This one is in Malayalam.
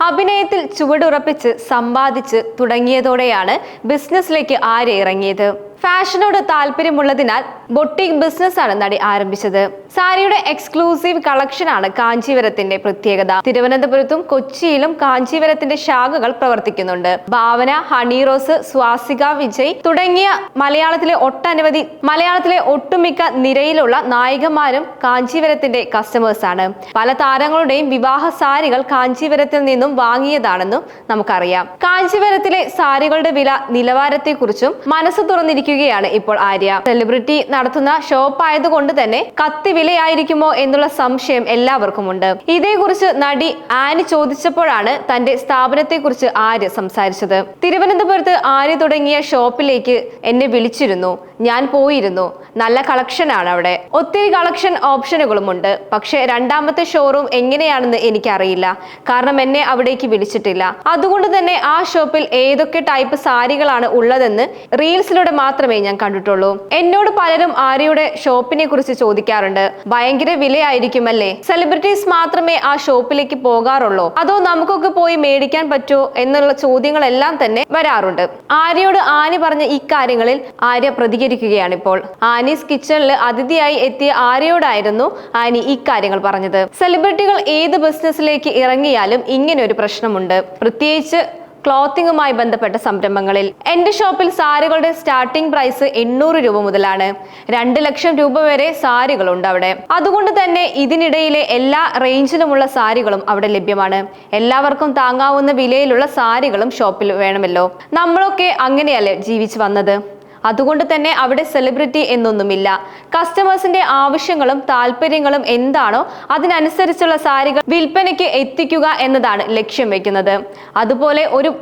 അഭിനയത്തിൽ ചുവടുറപ്പിച്ച് സമ്പാദിച്ച് തുടങ്ങിയതോടെയാണ് ബിസിനസ്സിലേക്ക് ആരെ ഇറങ്ങിയത്. ഫാഷനോട് താല്പര്യമുള്ളതിനാൽ ബൊട്ടിക് ബിസിനസ്സാണ് നടി ആരംഭിച്ചത്. സാരിയുടെ എക്സ്ക്ലൂസീവ് കളക്ഷനാണ് കാഞ്ചീവരത്തിന്റെ പ്രത്യേകത. തിരുവനന്തപുരത്തും കൊച്ചിയിലും കാഞ്ചീവരത്തിന്റെ ശാഖകൾ പ്രവർത്തിക്കുന്നുണ്ട്. ഭാവന ഹണിറോസ് സ്വാസിക വിജയ് തുടങ്ങിയ മലയാളത്തിലെ ഒട്ടനവധി മലയാളത്തിലെ ഒട്ടുമിക്ക നിരയിലുള്ള നായികമാരും കാഞ്ചീവരത്തിന്റെ കസ്റ്റമേഴ്സാണ്. പല താരങ്ങളുടെയും വിവാഹ സാരികൾ കാഞ്ചീവരത്തിൽ നിന്നും വാങ്ങിയതാണെന്നും നമുക്കറിയാം. കാഞ്ചീവരത്തിലെ സാരികളുടെ വില നിലവാരത്തെക്കുറിച്ചും മനസ്സ് തുറന്നിരിക്കുകയാണ് ഇപ്പോൾ ആര്യ. സെലിബ്രിറ്റി നടത്തുന്ന ഷോപ്പ് ആയതുകൊണ്ട് തന്നെ കത്തി വിലയായിരിക്കുമോ എന്നുള്ള സംശയം എല്ലാവർക്കുമുണ്ട്. ഇതേക്കുറിച്ച് നടി ആനി ചോദിച്ചപ്പോഴാണ് തന്റെ സ്ഥാപനത്തെക്കുറിച്ച് ആര്യ സംസാരിച്ചത്. തിരുവനന്തപുരത്ത് ആര്യ തുടങ്ങിയ ഷോപ്പിലേക്ക് എന്നെ വിളിച്ചിരുന്നു. ഞാൻ പോയിരുന്നു. നല്ല കളക്ഷനാണ് അവിടെ. ഒത്തിരി കളക്ഷൻ ഓപ്ഷനുകളുമുണ്ട്. പക്ഷേ രണ്ടാമത്തെ ഷോറൂം എങ്ങനെയാണെന്ന് എനിക്കറിയില്ല. കാരണം എന്നെ അവിടേക്ക് വിളിച്ചിട്ടില്ല. അതുകൊണ്ട് തന്നെ ആ ഷോപ്പിൽ ഏതൊക്കെ ടൈപ്പ് സാരികളാണ് ഉള്ളതെന്ന് റീൽസിലൂടെ മാത്രമേ ഞാൻ കണ്ടിട്ടുള്ളൂ. എന്നോട് പലരും ആര്യയുടെ ഷോപ്പിനെ കുറിച്ച് ചോദിക്കാറുണ്ട്. ഭയങ്കര വിലയായിരിക്കുമല്ലേ? സെലിബ്രിറ്റീസ് മാത്രമേ ആ ഷോപ്പിലേക്ക് പോകാറുള്ളൂ. അതോ നമുക്കൊക്കെ പോയി മേടിക്കാൻ പറ്റുമോ എന്നുള്ള ചോദ്യങ്ങളെല്ലാം തന്നെ വരാറുണ്ട്. ആര്യയോട് ആനി പറഞ്ഞ ഇക്കാര്യങ്ങളിൽ ആര്യ പ്രതികരിക്കുകയാണ് ഇപ്പോൾ ആനീസ് കിച്ചണിൽ അതിഥിയായി എത്തിയ ആര്യയോടായിരുന്നു ആനി ഇക്കാര്യങ്ങൾ പറഞ്ഞത്. സെലിബ്രിറ്റികൾ ഏത് ബിസിനസ്സിലേക്ക് ഇറങ്ങിയാലും ഇങ്ങനെ ഒരു പ്രശ്നമുണ്ട്. പ്രത്യേകിച്ച് ക്ലോത്തിങ്ങുമായി ബന്ധപ്പെട്ട സംരംഭങ്ങളിൽ എന്റെ ഷോപ്പിൽ സാരികളുടെ സ്റ്റാർട്ടിംഗ് പ്രൈസ് എണ്ണൂറ് രൂപ മുതലാണ്. രണ്ട് ലക്ഷം രൂപ വരെ സാരികളുണ്ട് അവിടെ. അതുകൊണ്ട് തന്നെ ഇതിനിടയിലെ എല്ലാ റേഞ്ചിലുമുള്ള സാരികളും അവിടെ ലഭ്യമാണ്. എല്ലാവർക്കും താങ്ങാവുന്ന വിലയിലുള്ള സാരികളും ഷോപ്പിൽ വേണമല്ലോ. നമ്മളൊക്കെ അങ്ങനെയല്ലേ ജീവിച്ചു വന്നത്? അതുകൊണ്ട് തന്നെ അവിടെ സെലിബ്രിറ്റി എന്നൊന്നുമില്ല. കസ്റ്റമേഴ്സിന്റെ ആവശ്യങ്ങളും താല്പര്യങ്ങളും എന്താണോ അതിനനുസരിച്ചുള്ള സാരികൾ വിൽപ്പനയ്ക്ക് എത്തിക്കുക എന്നതാണ് ലക്ഷ്യം വെക്കുന്നത്. അതുപോലെ ഒരു